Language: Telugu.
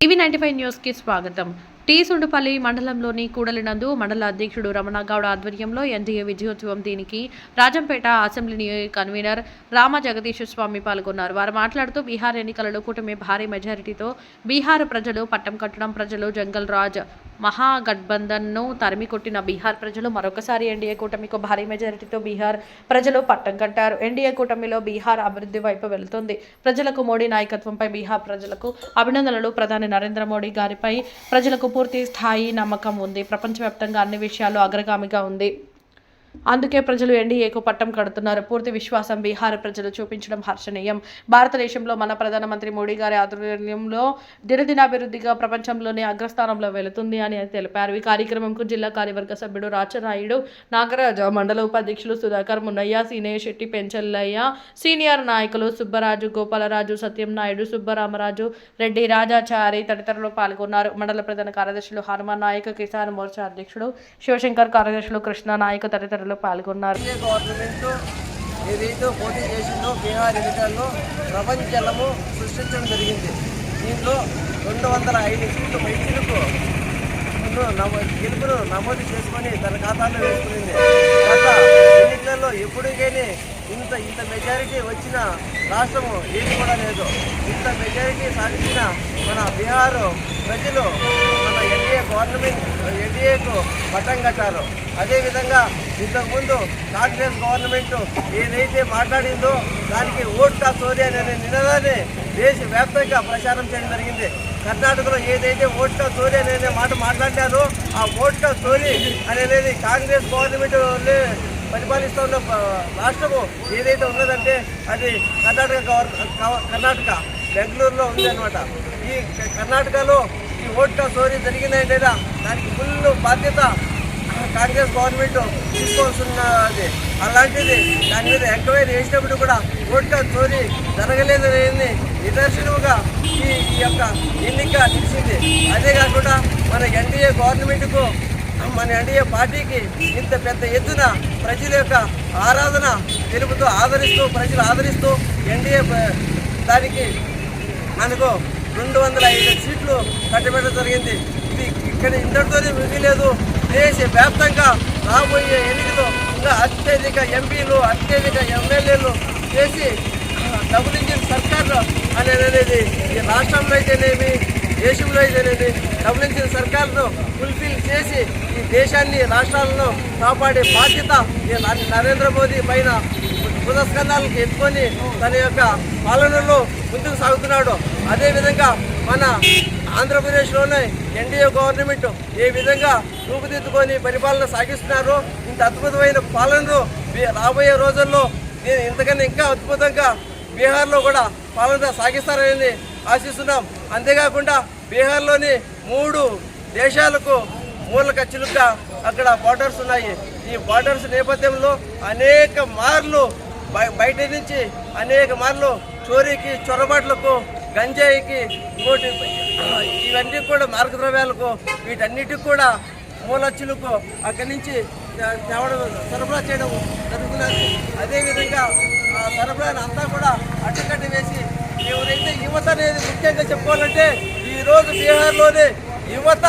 టీవీ నైన్టీ ఫైవ్ న్యూస్కి స్వాగతం. టీ సుండుపల్లి మండలంలోని కూడలినందు మండల అధ్యక్షుడు రమణగౌడ ఆధ్వర్యంలో ఎన్డీఏ విజయోత్సవం దీనికి రాజంపేట అసెంబ్లీ నియోజక కన్వీనర్ రామ జగదీశ్వర స్వామి పాల్గొన్నారు. వారు మాట్లాడుతూ బీహార్ ఎన్నికలలో కూటమి భారీ మెజారిటీతో బీహార్ ప్రజలు పట్టం కట్టడం ప్రజలు జంగల్ రాజ్ మహాగఠబంధన్ను తరిమి కొట్టిన బీహార్ ప్రజలు మరొకసారి ఎన్డీఏ కూటమికు భారీ మెజారిటీతో బీహార్ ప్రజలు పట్టం కట్టారు. ఎన్డీఏ కూటమిలో బీహార్ అభివృద్ధి వైపు వెళుతుంది. ప్రజలకు మోడీ నాయకత్వంపై బీహార్ ప్రజలకు అభినందనలు. ప్రధాని నరేంద్ర మోడీ గారిపై ప్రజలకు పూర్తి స్థాయి నమ్మకం ఉంది. ప్రపంచవ్యాప్తంగా అన్ని విషయాల్లో అగ్రగామిగా ఉంది. అందుకే ప్రజలు ఎన్డీఏకు పట్టం కడుతున్నారు. పూర్తి విశ్వాసం బీహార్ ప్రజలు చూపించడం హర్షణీయం. భారతదేశంలో మన ప్రధానమంత్రి మోడీ గారి ఆధ్వర్యంలో దినదినాభివృద్ధిగా ప్రపంచంలోనే అగ్రస్థానంలో వెళుతుంది అని తెలిపారు. ఈ కార్యక్రమంకు జిల్లా కార్యవర్గ సభ్యుడు రాచనాయుడు నాగరాజు మండల ఉపాధ్యక్షులు సుధాకర్ మున్నయ్య సీనయ్య శెట్టి పెంచల్లయ్య సీనియర్ నాయకులు సుబ్బరాజు గోపాలరాజు సత్యం నాయుడు సుబ్బరామరాజు రెడ్డి రాజాచారి తదితరులు పాల్గొన్నారు. మండల ప్రధాన కార్యదర్శులు హనుమాన్ నాయక్ కిసాన్ మోర్చా అధ్యక్షుడు శివశంకర్ కార్యదర్శులు కృష్ణ నాయక్ తదితరులు పాల్గొన్నారు. గవర్నమెంట్ ఏదైతే పోటీ చేసిందో బీహార్ ఎన్నికల్లో ప్రపంచము సృష్టించడం జరిగింది. దీంట్లో రెండు వందల ఐదు సీట్లు పైసలకు నమో గెలుపును నమోదు చేసుకొని తన ఖాతాలో వేసుకుంది గత ఎన్నికల్లో ఎప్పటికైనా ఇంత ఇంత మెజారిటీ వచ్చిన రాష్ట్రము ఏది కూడా లేదు. ఇంత మెజారిటీ సాధించిన మన బీహార్ ప్రజలు మన ఎన్డీఏ గవర్నమెంట్ ఎన్డీఏకు పట్టం కట్టారు. అదేవిధంగా ఇంతకుముందు కాంగ్రెస్ గవర్నమెంట్ ఏదైతే మాట్లాడిందో దానికి ఓట్కా సోది అనే నినాదాన్ని దేశవ్యాప్తంగా ప్రచారం చేయడం జరిగింది. కర్ణాటకలో ఏదైతే ఓట్ల చోరీ అనే మాట మాట్లాడారో ఆ ఓట్ల చోరీ అనేది కాంగ్రెస్ గవర్నమెంట్ పరిపాలిస్తున్న ఉన్న రాష్ట్రము ఏదైతే ఉన్నదంటే అది కర్ణాటక కర్ణాటక బెంగళూరులో ఉంది అనమాట ఈ కర్ణాటకలో ఈ ఓట్ల చోరీ జరిగిందంటే లేదా దానికి ఫుల్ బాధ్యత కాంగ్రెస్ గవర్నమెంట్ తీసుకోవాల్సినది అలాంటిది దాని మీద ఎంక్వైరీ చేసినప్పుడు కూడా ఓట్ల చోరీ జరగలేదనేది నిదర్శనముగా ఈ ఈ యొక్క ఎన్నిక నిలిచింది. అదే కాకుండా మన ఎన్డీఏ గవర్నమెంట్కు మన ఎన్డీఏ పార్టీకి ఇంత పెద్ద ఎత్తున ప్రజల యొక్క ఆరాధన తెలుపుతూ ఆదరిస్తూ ప్రజలు ఆదరిస్తూ ఎన్డీఏ దానికి మనకు రెండు వందల ఐదు సీట్లు కట్టబెట్టడం జరిగింది. ఇది ఇక్కడ ఇంతటితోనే మిగిలేదు దేశ వ్యాప్తంగా రాబోయే ఎన్నికలో ఇంకా అత్యధిక ఎంపీలు అత్యధిక ఎమ్మెల్యేలు చేసి డబుల్ ఇంజిన్ సర్కార్ అనేది ఈ రాష్ట్రంలో అయితేనేమి దేశంలో ఇదనేది గమనించిన ఇంజిన్ సర్కార్ను ఫుల్ఫిల్ చేసి ఈ దేశాన్ని రాష్ట్రాలను కాపాడే బాధ్యత నరేంద్ర మోదీ పైన పురస్కంధాలకు ఎత్తుకొని తన యొక్క పాలనలో ముందుకు సాగుతున్నాడు. అదేవిధంగా మన ఆంధ్రప్రదేశ్లోనే ఎన్డీఏ గవర్నమెంట్ ఏ విధంగా రూపుదిద్దుకొని పరిపాలన సాగిస్తున్నారో ఇంత అద్భుతమైన పాలనను రాబోయే రోజుల్లో నేను ఇంతకన్నా ఇంకా అద్భుతంగా బీహార్లో కూడా పాలన సాగిస్తారని ఆశిస్తున్నాం. అంతేకాకుండా బీహార్లోని మూడు దేశాలకు మూల ఖర్చులుగా అక్కడ బార్డర్స్ ఉన్నాయి. ఈ బార్డర్స్ నేపథ్యంలో అనేక మార్లు బయ- బయట నుంచి అనేక మార్లు చోరీకి చొరబాట్లకు గంజాయికి ఇంకోటి ఇవన్నీ కూడా మార్గద్రవ్యాలకు వీటన్నిటికి కూడా మూలచ్చులకు అక్కడి నుంచి తేవడం సరఫరా చేయడం జరుగుతున్నది. అదేవిధంగా ఆ సరఫరాని అంతా కూడా అడ్డకట్ట వేసి ఎవరైతే యువత అనేది ముఖ్యంగా చెప్పుకోవాలంటే ఈరోజు బీహార్లోనే యువత